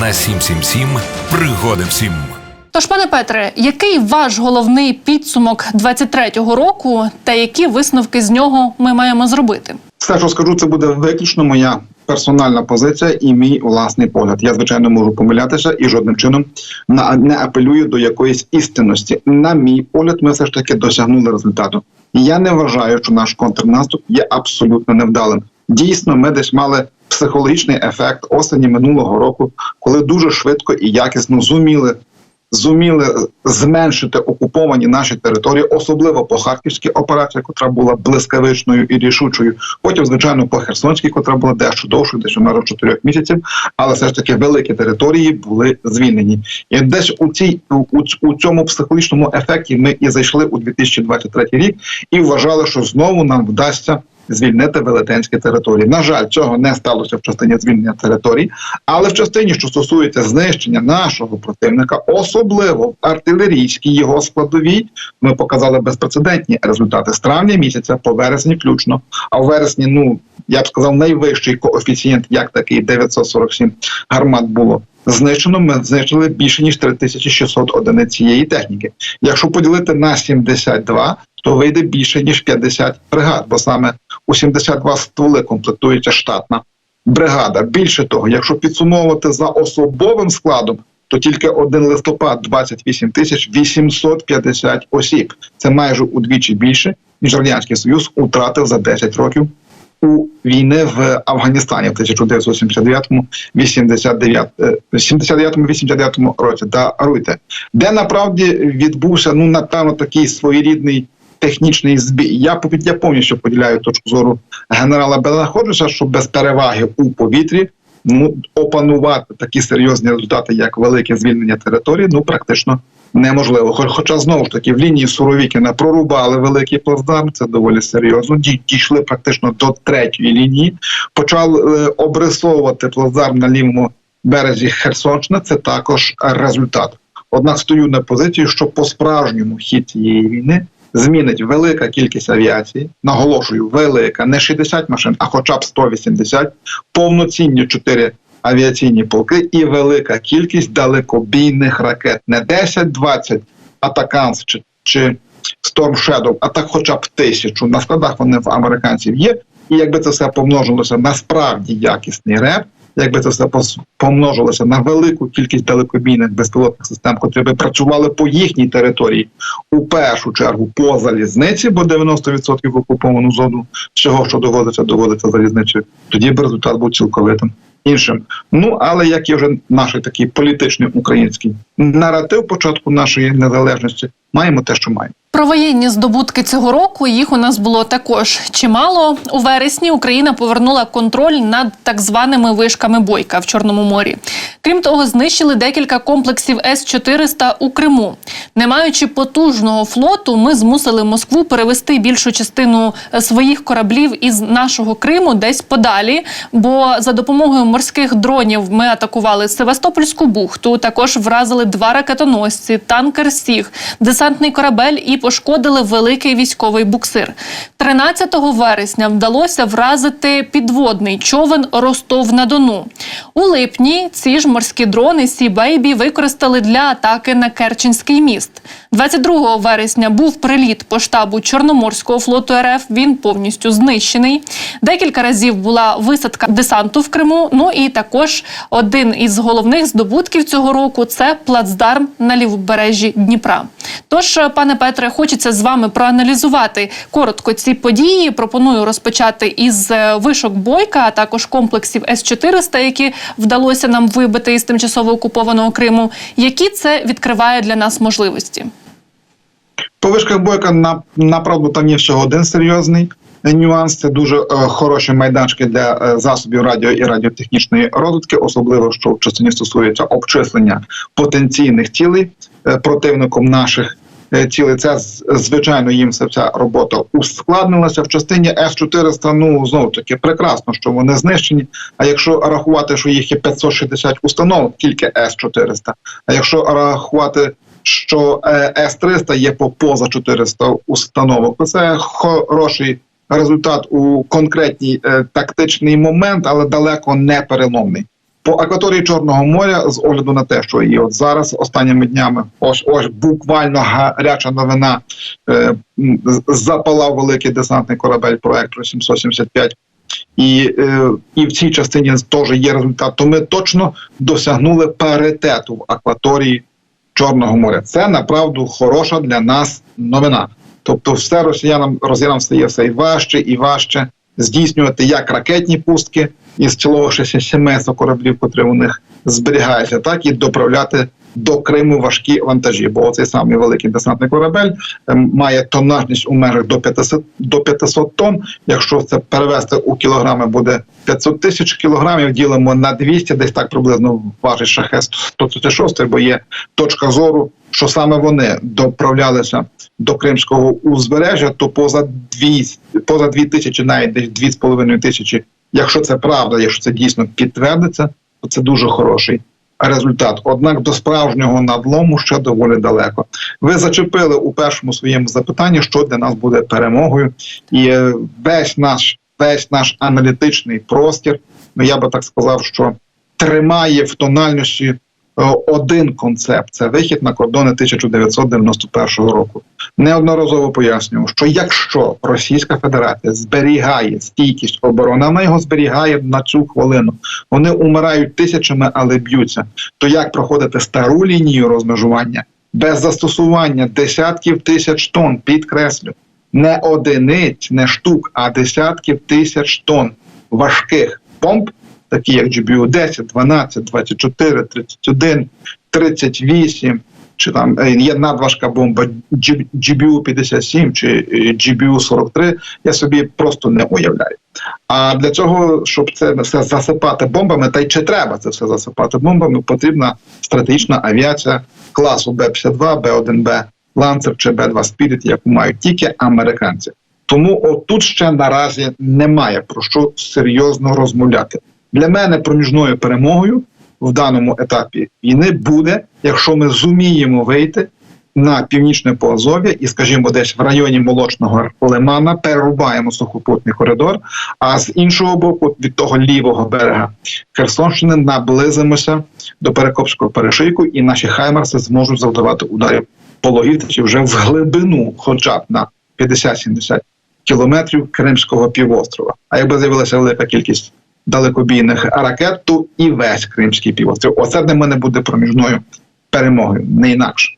на 777 пригоди всім. Тож, пане Петре, який ваш головний підсумок 23-го року, та які висновки з нього ми маємо зробити? Все, що скажу, це буде виключно моя персональна позиція і мій власний погляд. Я звичайно можу помилятися і жодним чином на не апелюю до якоїсь істинності. На мій погляд, ми все ж таки досягнули результату. Я не вважаю, що наш контрнаступ є абсолютно невдалим. Дійсно, ми десь мали психологічний ефект осені минулого року, коли дуже швидко і якісно зуміли зуміли зменшити окуповані наші території, особливо по харківській операції, котра була блискавичною і рішучою. Потім, звичайно, по Херсонській, котра була дещо довшою, десь у межах чотирьох місяців, але все ж таки великі території були звільнені. І десь у цій у, у цьому психологічному ефекті ми і зайшли у 2023 рік і вважали, що знову нам вдасться звільнити велетенські території. На жаль, цього не сталося в частині звільнення територій, але в частині, що стосується знищення нашого противника, особливо в артилерійській його складовій, ми показали безпрецедентні результати з травня місяця по вересні, включно. А в вересні, ну я б сказав, найвищий коефіцієнт, як такий 947 гармат було. Знищено ми знищили більше ніж 3600 одиниць цієї техніки. Якщо поділити на 72, то вийде більше ніж 50 бригад, бо саме у 72 стволи комплектується штатна бригада. Більше того, якщо підсумовувати за особовим складом, то тільки один листопад 28 тисяч 850 осіб. Це майже удвічі більше ніж радянський союз утратив за 10 років у війни в Афганістані в 1979 89 89 році. Даруйте, де направді відбувся ну напевно такий своєрідний технічний збій. Я я повністю поділяю точку зору генерала Белаходжуса, що без переваги у повітрі ну опанувати такі серйозні результати, як велике звільнення території, ну практично неможливо. Хоча знову ж таки в лінії Суровікіна прорубали великий плацдарм, це доволі серйозно. Дійшли практично до третьої лінії, почали е, обрисовувати плацдарм на лівому березі Херсонщини. Це також результат. Однак стою на позиції, що по справжньому хід цієї війни змінить велика кількість авіації. Наголошую, велика, не 60 машин, а хоча б 180, повноцінні 4 авіаційні полки і велика кількість далекобійних ракет. Не 10-20 атаканс чи, чи Storm Shadow, а так хоча б тисячу. На складах вони в американців є. І якби це все помножилося на справді якісний реп, якби це все помножилося на велику кількість далекобійних безпілотних систем, котрі би працювали по їхній території у першу чергу по залізниці, бо 90% окуповану зону всього, що доводиться, доводиться залізничою, тоді б результат був цілковитим. Іншим, ну але як і вже наш такий політичний український наратив початку нашої незалежності, маємо те, що маємо. Про воєнні здобутки цього року їх у нас було також чимало. У вересні Україна повернула контроль над так званими вишками бойка в Чорному морі. Крім того, знищили декілька комплексів С-400 у Криму. Не маючи потужного флоту, ми змусили Москву перевести більшу частину своїх кораблів із нашого Криму десь подалі. Бо за допомогою морських дронів ми атакували Севастопольську бухту. Також вразили два ракетоносці, танкер Сіг, десантний корабель і пошкодили великий військовий буксир. 13 вересня вдалося вразити підводний човен Ростов на Дону. У липні ці ж морські дрони Сі Бейбі використали для атаки на Керченський міст. 22 вересня був приліт по штабу Чорноморського флоту РФ. Він повністю знищений. Декілька разів була висадка десанту в Криму. Ну і також один із головних здобутків цього року це плацдарм на лівобережжі Дніпра. Тож, пане Петре, хочеться з вами проаналізувати коротко ці події. Пропоную розпочати із е, вишок бойка, а також комплексів С-400, які вдалося нам вибити із тимчасово окупованого Криму. Які це відкриває для нас можливості? По вишках бойка на направду там є всього один серйозний нюанс. Це дуже е, хороші майданчики для е, засобів радіо і радіотехнічної розвитки, особливо що в частині стосується обчислення потенційних цілей е, противником наших. Е, Цілий це звичайно їм вся робота ускладнилася в частині С 400 Ну знову таки прекрасно, що вони знищені. А якщо рахувати, що їх є 560 установ, тільки С 400 А якщо рахувати, що е, С 300 є по поза 400 установок, то це хороший результат у конкретний е, тактичний момент, але далеко не переломний. По акваторії Чорного моря, з огляду на те, що і от зараз останніми днями, ось ось буквально гаряча новина е, запалав великий десантний корабель проекту 775. І, е, і в цій частині теж є результат. То ми точно досягнули паритету в акваторії Чорного моря. Це направду хороша для нас новина. Тобто, все росіянам росіянам стає все і важче і важче здійснювати як ракетні пустки із цілого 67 кораблів, котрі у них зберігаються, так і доправляти до Криму важкі вантажі. Бо цей самий великий десантний корабель ем, має тоннажність у межах до 500, до 500 тонн. Якщо це перевести у кілограми, буде 500 тисяч кілограмів. Ділимо на 200, десь так приблизно важить шахет 136, бо є точка зору, що саме вони доправлялися до кримського узбережжя, то поза 200, поза 2 тисячі, навіть десь 2,5 тисячі. Якщо це правда, якщо це дійсно підтвердиться, то це дуже хороший результат. Однак до справжнього надлому ще доволі далеко. Ви зачепили у першому своєму запитанні, що для нас буде перемогою, і е, весь наш весь наш аналітичний простір, ну я би так сказав, що тримає в тональності один концепт це вихід на кордони 1991 року. Неодноразово пояснював, що якщо Російська Федерація зберігає стійкість оборони, вона його зберігає на цю хвилину. Вони умирають тисячами, але б'ються. То як проходити стару лінію розмежування без застосування десятків тисяч тонн, підкреслю, не одиниць, не штук, а десятків тисяч тонн важких бомб, такі як GBU-10, 12, 24, 31, 38, чи там е, є надважка бомба GBU-57 чи е, GBU-43, я собі просто не уявляю. А для цього, щоб це все засипати бомбами, та й чи треба це все засипати бомбами, потрібна стратегічна авіація класу Б-52, Б-1Б Ланцер чи Б-2 Spirit, яку мають тільки американці. Тому отут ще наразі немає про що серйозно розмовляти. Для мене проміжною перемогою в даному етапі війни буде, якщо ми зуміємо вийти на північне Поазов'я і, скажімо, десь в районі молочного лимана перерубаємо сухопутний коридор. А з іншого боку, від того лівого берега Херсонщини наблизимося до Перекопського перешийку, і наші хаймерси зможуть завдавати ударів по логістиці вже в глибину, хоча б на 50-70 кілометрів Кримського півострова. А якби з'явилася велика кількість далекобійних ракет, то і весь Кримський півострів. Оце для мене буде проміжною перемогою, не інакше.